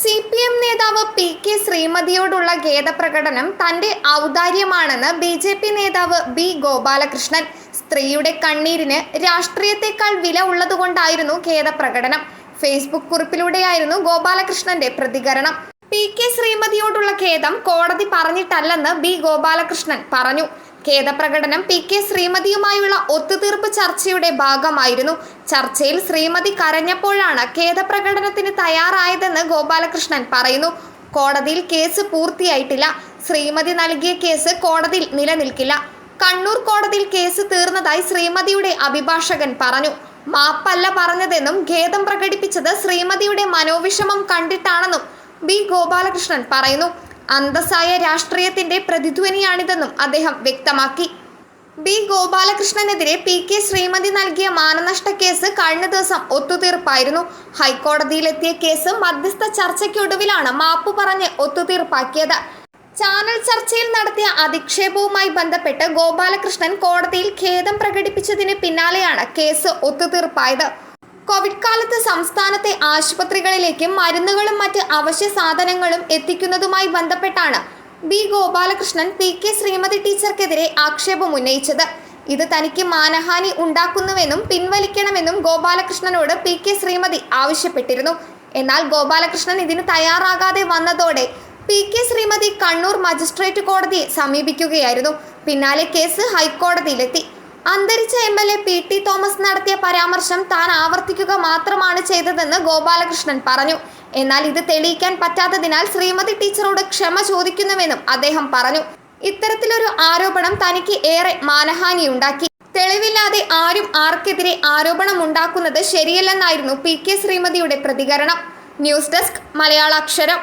C P M നേതാവ് P K ശ്രീമതിയോടുള്ള ഖേദപ്രകടനം തന്റെ ഔദാര്യമാണെന്ന് ബി ജെ പി നേതാവ് ബി ഗോപാലകൃഷ്ണൻ. സ്ത്രീയുടെ കണ്ണീരിന് രാഷ്ട്രീയത്തെക്കാൾ വില ഉള്ളതുകൊണ്ടായിരുന്നു ഖേദപ്രകടനം. ഫേസ്ബുക്ക് കുറിപ്പിലൂടെയായിരുന്നു ഗോപാലകൃഷ്ണന്റെ പ്രതികരണം. പി കെ ശ്രീമതിയോടുള്ള ഖേദം കോടതി പറഞ്ഞിട്ടല്ലെന്ന് ബി ഗോപാലകൃഷ്ണൻ പറഞ്ഞു. ഖേദപ്രകടനം പി കെ ശ്രീമതിയുമായുള്ള ഒത്തുതീർപ്പ് ചർച്ചയുടെ ഭാഗമായിരുന്നു. ചർച്ചയിൽ ശ്രീമതി കരഞ്ഞപ്പോഴാണ് ഖേദപ്രകടനത്തിന് തയ്യാറായതെന്ന് ഗോപാലകൃഷ്ണൻ പറയുന്നു. കോടതിയിൽ കേസ് പൂർത്തിയായിട്ടില്ല. ശ്രീമതി നൽകിയ കേസ് കോടതിയിൽ നിലനിൽക്കില്ല. കണ്ണൂർ കോടതിയിൽ കേസ് തീർന്നതായി ശ്രീമതിയുടെ അഭിഭാഷകൻ പറഞ്ഞു. മാപ്പല്ല പറഞ്ഞതെന്നും ഖേദം പ്രകടിപ്പിച്ചത് ശ്രീമതിയുടെ മനോവിഷമം കണ്ടിട്ടാണെന്നും ബി. ഗോപാലകൃഷ്ണൻ പറയുന്നു അന്തസ്സായ രാഷ്ട്രീയത്തിന്റെ പ്രതിധ്വനിയാണിതെന്നും അദ്ദേഹം വ്യക്തമാക്കി. ബി. ഗോപാലകൃഷ്ണനെതിരെ പി. കെ. ശ്രീമതി നൽകിയ മാനനഷ്ട കേസ് കഴിഞ്ഞ ദിവസം ഒത്തുതീർപ്പായിരുന്നു. ഹൈക്കോടതിയിലെത്തിയ കേസ് മധ്യസ്ഥ ചർച്ചയ്ക്കൊടുവിലാണ് മാപ്പു പറഞ്ഞ് ഒത്തുതീർപ്പാക്കിയത്. ചാനൽ ചർച്ചയിൽ നടത്തിയ അധിക്ഷേപവുമായി ബന്ധപ്പെട്ട് ഗോപാലകൃഷ്ണൻ കോടതിയിൽ ഖേദം പ്രകടിപ്പിച്ചതിന് പിന്നാലെയാണ് കേസ് ഒത്തുതീർപ്പായത്. കോവിഡ് കാലത്ത് സംസ്ഥാനത്തെ ആശുപത്രികളിലേക്ക് മരുന്നുകളും മറ്റ് അവശ്യ സാധനങ്ങളും എത്തിക്കുന്നതുമായി ബന്ധപ്പെട്ടാണ് B Gopalakrishnan P K Sreemathi ടീച്ചർക്കെതിരെ ആക്ഷേപം ഉന്നയിച്ചത്. ഇത് തനിക്ക് മാനഹാനി ഉണ്ടാക്കുന്നുവെന്നും പിൻവലിക്കണമെന്നും ഗോപാലകൃഷ്ണനോട് പി കെ ശ്രീമതി ആവശ്യപ്പെട്ടിരുന്നു. എന്നാൽ ഗോപാലകൃഷ്ണൻ ഇതിന് തയ്യാറാകാതെ വന്നതോടെ P K Sreemathi Kannur magistrate കോടതിയെ സമീപിക്കുകയായിരുന്നു. പിന്നാലെ കേസ് ഹൈക്കോടതിയിലെത്തി. അന്തരിച്ച M L A P T Thomas നടത്തിയ പരാമർശം താൻ ആവർത്തിക്കുക മാത്രമാണ് ചെയ്തതെന്ന് ഗോപാലകൃഷ്ണൻ പറഞ്ഞു. എന്നാൽ ഇത് തെളിയിക്കാൻ പറ്റാത്തതിനാൽ ശ്രീമതി ടീച്ചറോട് ക്ഷമ ചോദിക്കുന്നുവെന്നും അദ്ദേഹം പറഞ്ഞു. ഇത്തരത്തിലൊരു ആരോപണം തനിക്ക് ഏറെ മാനഹാനിയുണ്ടാക്കി. തെളിവില്ലാതെ ആരും ആർക്കെതിരെ ആരോപണം ഉണ്ടാക്കുന്നത് ശരിയല്ലെന്നായിരുന്നു പി കെ ശ്രീമതിയുടെ പ്രതികരണം. News desk Malayalaksharam.